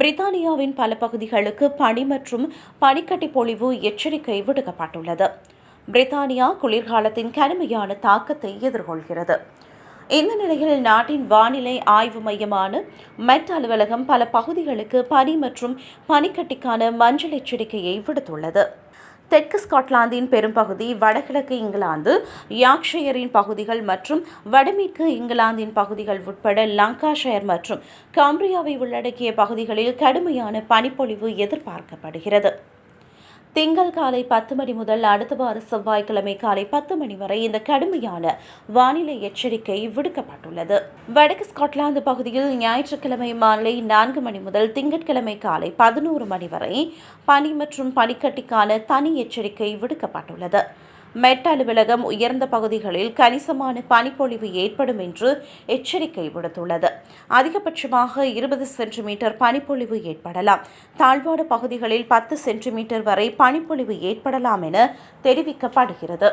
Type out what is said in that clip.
பிரித்தானியாவின் பல பகுதிகளுக்கு பனி மற்றும் பனிக்கட்டி பொழிவு எச்சரிக்கை விடுக்கப்பட்டுள்ளது. பிரித்தானியா குளிர்காலத்தின் கடுமையான தாக்கத்தை எதிர்கொள்கிறது. இந்த நிலையில் நாட்டின் வானிலை ஆய்வு மையமான மெட் அலுவலகம் பல பகுதிகளுக்கு பனி மற்றும் பனிக்கட்டிக்கான மஞ்சள் எச்சரிக்கையை விடுத்துள்ளது. தெற்கு ஸ்காட்லாந்தின் பெரும்பகுதி வடகிழக்கு இங்கிலாந்து யாக்ஷயரின் பகுதிகள் மற்றும் வடமேற்கு இங்கிலாந்தின் பகுதிகள் உட்பட லங்காஷயர் மற்றும் காம்பிரியாவை உள்ளடக்கிய பகுதிகளில் கடுமையான பனிப்பொழிவு எதிர்பார்க்கப்படுகிறது. திங்கள் காலை பத்து மணி முதல் அடுத்த வார செவ்வாய்க்கிழமை காலை பத்து மணி வரை இந்த கடுமையான வானிலை எச்சரிக்கை விடுக்கப்பட்டுள்ளது. வடக்கு ஸ்காட்லாந்து பகுதியில் ஞாயிற்றுக்கிழமை மாலை நான்கு மணி முதல் திங்கட்கிழமை காலை பதினோரு மணி வரை பனி மற்றும் பனிக்கட்டிக்கான தனி எச்சரிக்கை விடுக்கப்பட்டுள்ளது. மெட் அலுவலகம் உயர்ந்த பகுதிகளில் கணிசமான பனிப்பொழிவு ஏற்படும் என்று எச்சரிக்கை விடுத்துள்ளது. அதிகபட்சமாக இருபது சென்டிமீட்டர் பனிப்பொழிவு ஏற்படலாம். தாழ்வான பகுதிகளில் பத்து சென்டிமீட்டர் வரை பனிப்பொழிவு ஏற்படலாம் என தெரிவிக்கப்படுகிறது.